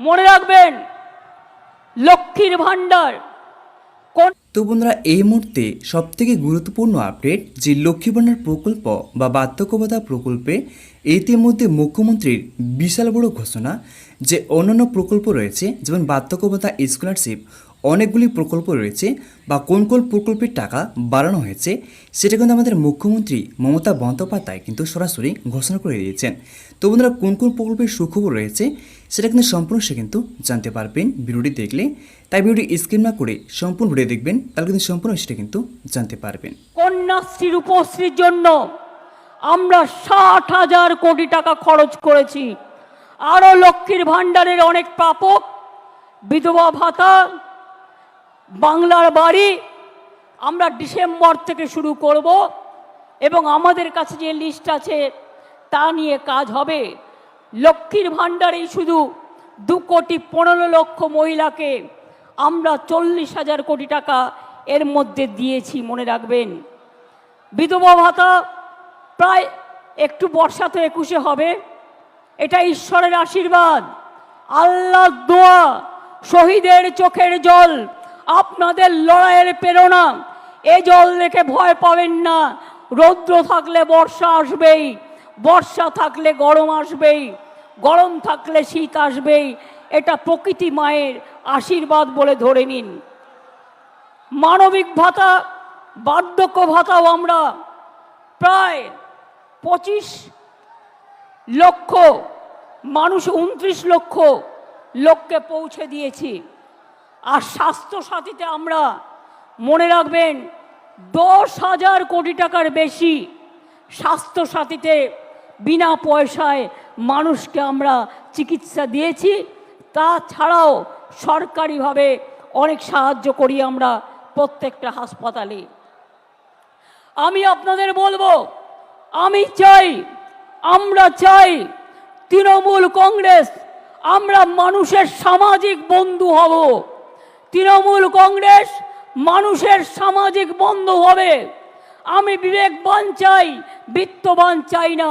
মনে রাখবেন, লক্ষ্মীর ভাণ্ডার তো বন্ধুরা, এই মুহূর্তে সবথেকে গুরুত্বপূর্ণ আপডেট যে লক্ষ্মী ভাণ্ডার প্রকল্প বা বার্ধক্যভাতা প্রকল্পে ইতিমধ্যে মুখ্যমন্ত্রীর বিশাল বড় ঘোষণা যে অন্যান্য প্রকল্প রয়েছে, যেমন বার্ধক্যভাতা স্কলারশিপ, অনেকগুলি প্রকল্প রয়েছে বা কোন কোন প্রকল্পের টাকা বাড়ানো হয়েছে, সেটা কিন্তু আমাদের মুখ্যমন্ত্রী মমতা বন্দ্যোপাধ্যায় কিন্তু সরাসরি ঘোষণা করে দিয়েছেন। তো বন্ধুরা, কোন কোন প্রকল্পের সুখবর রয়েছে সেটা কিন্তু সম্পূর্ণ সে কিন্তু জানতে পারবেন ভিডিওটি দেখলে। তাই ভিডিওটি স্ক্রিন না করে সম্পূর্ণ ভিডিও দেখবেন, তাহলে কিন্তু সম্পূর্ণ সেটা কিন্তু জানতে পারবেন। কন্যাশ্রী রূপশ্রীর জন্য আমরা ষাট হাজার কোটি টাকা খরচ করেছি। আরও লক্ষ্মীর ভাণ্ডারের অনেক প্রাপক, বিধবা ভাতা, বাংলার বাড়ি, আমরা ডিসেম্বর থেকে শুরু করব এবং আমাদের কাছে যে লিস্ট আছে তা নিয়ে কাজ হবে। লক্ষ্মীর ভাণ্ডারেই শুধু দু কোটি পনেরো লক্ষ মহিলাকে আমরা চল্লিশ হাজার কোটি টাকা এর মধ্যে দিয়েছি, মনে রাখবেন। বিধবা ভাতা প্রায় একটু বর্ষাতে একুশে হবে। এটা ঈশ্বরের আশীর্বাদ। আল্লাহ দোয়া, শহীদের চোখের জল, আপনাদের লড়াইয়ের প্রেরণা। এ জল দেখে ভয় পাবেন না। রৌদ্র থাকলে বর্ষা আসবেই। বর্ষা থাকলে গরম আসবেই, গরম থাকলে শীত আসবেই। এটা প্রকৃতি মায়ের আশীর্বাদ বলে ধরে নিন। মানবিক ভাতা, বার্ধক্য ভাতাও আমরা প্রায় পঁচিশ লক্ষ, মানুষ উনত্রিশ লক্ষ লোককে পৌঁছে দিয়েছি। আর স্বাস্থ্য সাথীতে আমরা, মনে রাখবেন, দশ হাজার কোটি টাকার বেশি স্বাস্থ্য সাথীতে বিনা পয়সায় মানুষকে আমরা চিকিৎসা দিয়েছি। তাছাড়াও সরকারিভাবে অনেক সাহায্য করি আমরা প্রত্যেকটা হাসপাতালে। আমি আপনাদের বলব, আমি চাই, আমরা চাই তৃণমূল কংগ্রেস, আমরা মানুষের সামাজিক বন্ধু হব। তৃণমূল কংগ্রেস মানুষের সামাজিক বন্ধু হবে। আমি বিবেকবান চাই, বিত্তবান চাই না।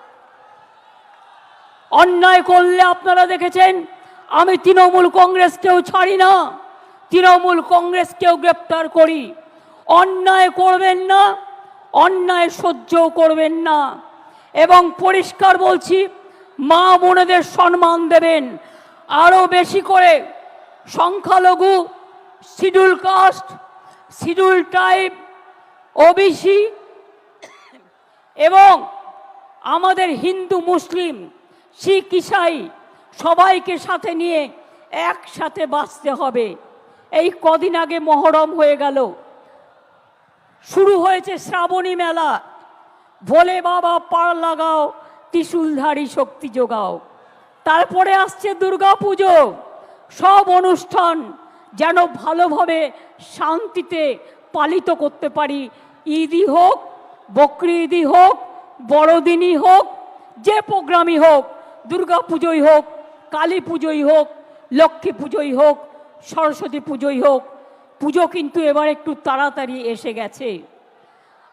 অন্যায় করলে আপনারা দেখেছেন, আমি তৃণমূল কংগ্রেসকেও ছাড়ি না, তৃণমূল কংগ্রেসকেও গ্রেপ্তার করি। অন্যায় করবেন না, অন্যায় সহ্যও করবেন না। এবং পরিষ্কার বলছি, মা বোনেদের সম্মান দেবেন। আরও বেশি করে সংখ্যালঘু, schedule caste, schedule tribe, OBC এবং আমাদের হিন্দু মুসলিম শিখ ইসাই সবাইকে সাথে নিয়ে একসাথে বাঁচতে হবে। এই কদিন আগে মহরম হয়ে গেল। শুরু হয়েছে শ্রাবণী মেলা। ভোলে বাবা পার লাগাও, ত্রিশুলধারী শক্তি যোগাও। তারপরে আসছে দুর্গা পুজো সব অনুষ্ঠান যেন ভালোভাবে শান্তিতে পালিত করতে পারি। ঈদই হোক, বকরি ঈদই হোক, বড়দিনই হোক, যে প্রোগ্রামই হোক দুর্গা পুজোই হোক, কালী পুজোই হোক, লক্ষ্মী পুজোই হোক, সরস্বতী পুজোই হোক, পুজো কিন্তু এবার একটু তাড়াতাড়ি এসে গেছে।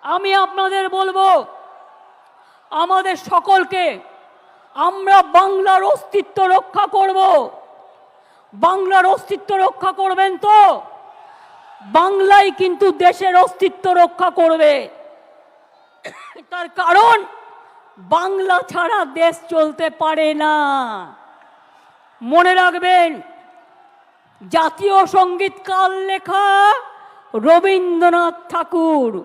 আমি আপনাদের বলব, আমাদের সকলকে আমরা বাংলার অস্তিত্ব রক্ষা করব। বাংলার অস্তিত্ব রক্ষা করবেন তো? বাংলায় কিন্তু দেশের অস্তিত্ব রক্ষা করবে। তার কারণ বাংলা ছাড়া দেশ চলতে পারে না। মনে রাখবেন, জাতীয় সংগীত কাল লেখা রবীন্দ্রনাথ ঠাকুর।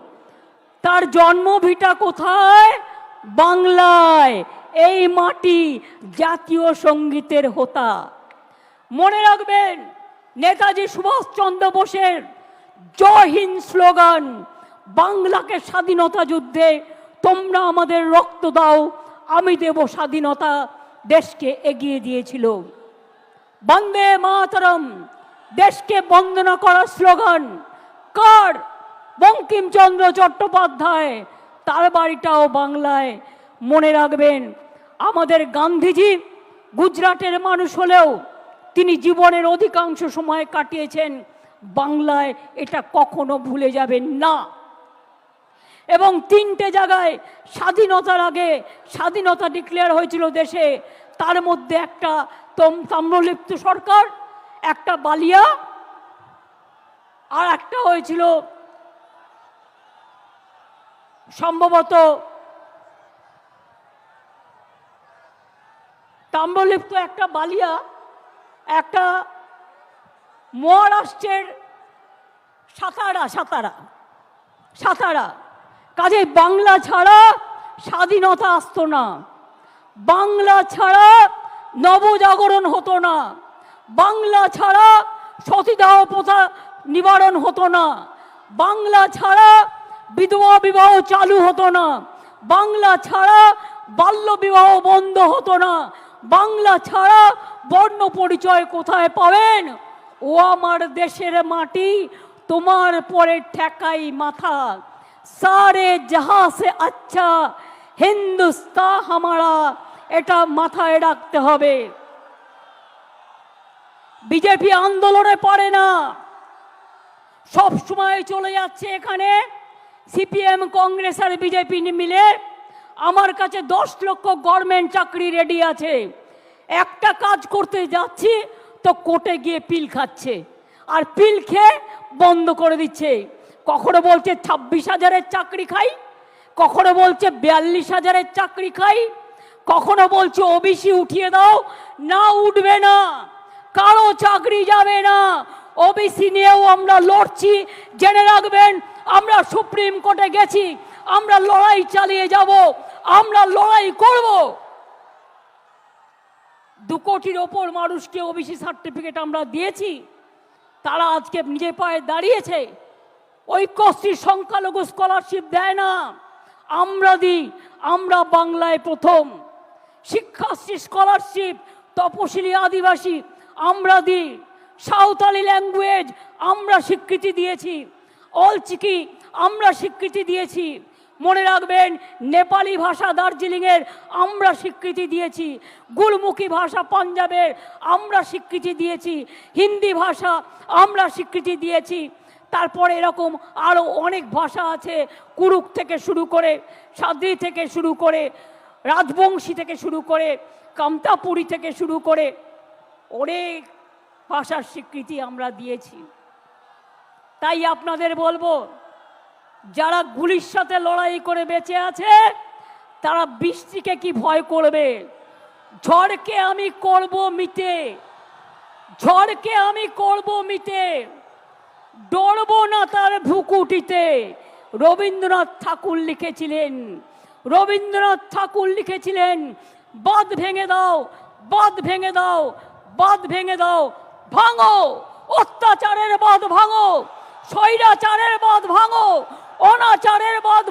তার জন্মভিটা কোথায়? বাংলায়, এই মাটি জাতীয় সঙ্গীতের হোতা। মনে রাখবেন, নেতাজি সুভাষচন্দ্র বোসের জয় হিন্দ স্লোগান, বাংলাকে স্বাধীনতা যুদ্ধে তোমরা আমাদের রক্ত দাও, আমি দেব স্বাধীনতা দেশকে এগিয়ে দিয়েছিল। বন্দে মাতরম, দেশকে বন্দনা করার স্লোগান, কার? বঙ্কিমচন্দ্র চট্টোপাধ্যায়, তার বাড়িটাও বাংলায়। মনে রাখবেন, আমাদের গান্ধীজি গুজরাটের মানুষ হলেও তিনি জীবনের অধিকাংশ সময় কাটিয়েছেন, বাংলায় এটা কখনো ভুলে যাবেন না। এবং তিনটে জায়গায় স্বাধীনতার আগে স্বাধীনতা ডিক্লেয়ার হয়েছিল দেশে, তার মধ্যে একটা তম, তাম্রলিপ্ত সরকার, একটা বালিয়া, আর একটা হয়েছিল সম্ভবত তাম্রলিপ্ত একটা বালিয়া, একটা মহারাষ্ট্রের সাতারা সাতারা সাতারা। কাজে বাংলা ছাড়া স্বাধীনতা আসতো না। বাংলা ছাড়া নবজাগরণ হতো না। বাংলা ছাড়া সতীদাহ প্রথা নিবারণ হতো না। বাংলা ছাড়া বিধবা বিবাহ চালু হতো না। বাংলা ছাড়া বাল্য বিবাহ বন্ধ হতো না। বাংলা ছাড়া বর্ণ পরিচয় কোথায় পাবেন? ও আমার দেশের মাটি, তোমার পরে ঠেকাই মাথা। সারে জাহা সে আচ্ছা হিন্দুস্তা হামারা এটা মাথায় রাখতে হবে বিজেপি আন্দোলনে পড়ে না সব সময় চলে যাচ্ছে এখানে সিপিএম কংগ্রেস আর বিজেপি মিলে আমার কাছে দশ লক্ষ গভর্নমেন্ট চাকরি রেডি আছে একটা কাজ করতে যাচ্ছি তো কোর্টে গিয়ে পিল খাচ্ছে। আর পিল খেয়ে বন্ধ করে দিচ্ছে। কখনো বলছে ছাব্বিশ হাজারের চাকরি খাই, কখনো বলছে বিয়াল্লিশ হাজারের চাকরি খাই, কখনো বলছে ওবিসি উঠিয়ে দাও, না উঠবে না, কারও চাকরি যাবে না, ওবিসি নিয়েও আমরা লড়ছি, জেনে রাখবেন, আমরা সুপ্রিম কোর্টে গেছি, আমরা লড়াই চালিয়ে যাব, আমরা লড়াই করব। দু কোটির ওপর মানুষকে ওবিসি সার্টিফিকেট আমরা দিয়েছি, তারা আজকে নিজে পায়ে দাঁড়িয়েছে। ঐক্যশ্রী সংখ্যালঘু স্কলারশিপ দেয় না। আমরা দিই, আমরা বাংলায় প্রথম। শিক্ষাশ্রী স্কলারশিপ তপশিলি আদিবাসী, আমরা দিই। সাঁওতালি ল্যাঙ্গুয়েজ আমরা স্বীকৃতি দিয়েছি। অলচিকি, আমরা স্বীকৃতি দিয়েছি। মনে রাখবেন, নেপালি ভাষা দার্জিলিংয়ের আমরা স্বীকৃতি দিয়েছি। গুলমুখী ভাষা পাঞ্জাবের আমরা স্বীকৃতি দিয়েছি। হিন্দি ভাষা আমরা স্বীকৃতি দিয়েছি। তারপরে এরকম আরও অনেক ভাষা আছে, কুরুক থেকে শুরু করে, সাদ্রি থেকে শুরু করে, রাজবংশী থেকে শুরু করে, কামতাপুরী থেকে শুরু করে অনেক ভাষার স্বীকৃতি আমরা দিয়েছি। তাই আপনাদের বলব, যারা গুলির সাথে লড়াই করে বেঁচে আছে, তারা বৃষ্টিকে কি ভয় করবে? ঝড়কে আমি করব মিটে। ঝড়কে আমি করব মিটে। ডরবো না তার ভুকুটিতে রবীন্দ্রনাথ ঠাকুর লিখেছিলেন, রবীন্দ্রনাথ ঠাকুর লিখেছিলেন বাদ ভেঙে দাও বাদ ভেঙে দাও বাদ ভেঙে দাও, ভাঙো, অত্যাচারের বাদ ভাঙো, স্বৈরাচারের বাদ ভাঙো, অনাচারের বাদ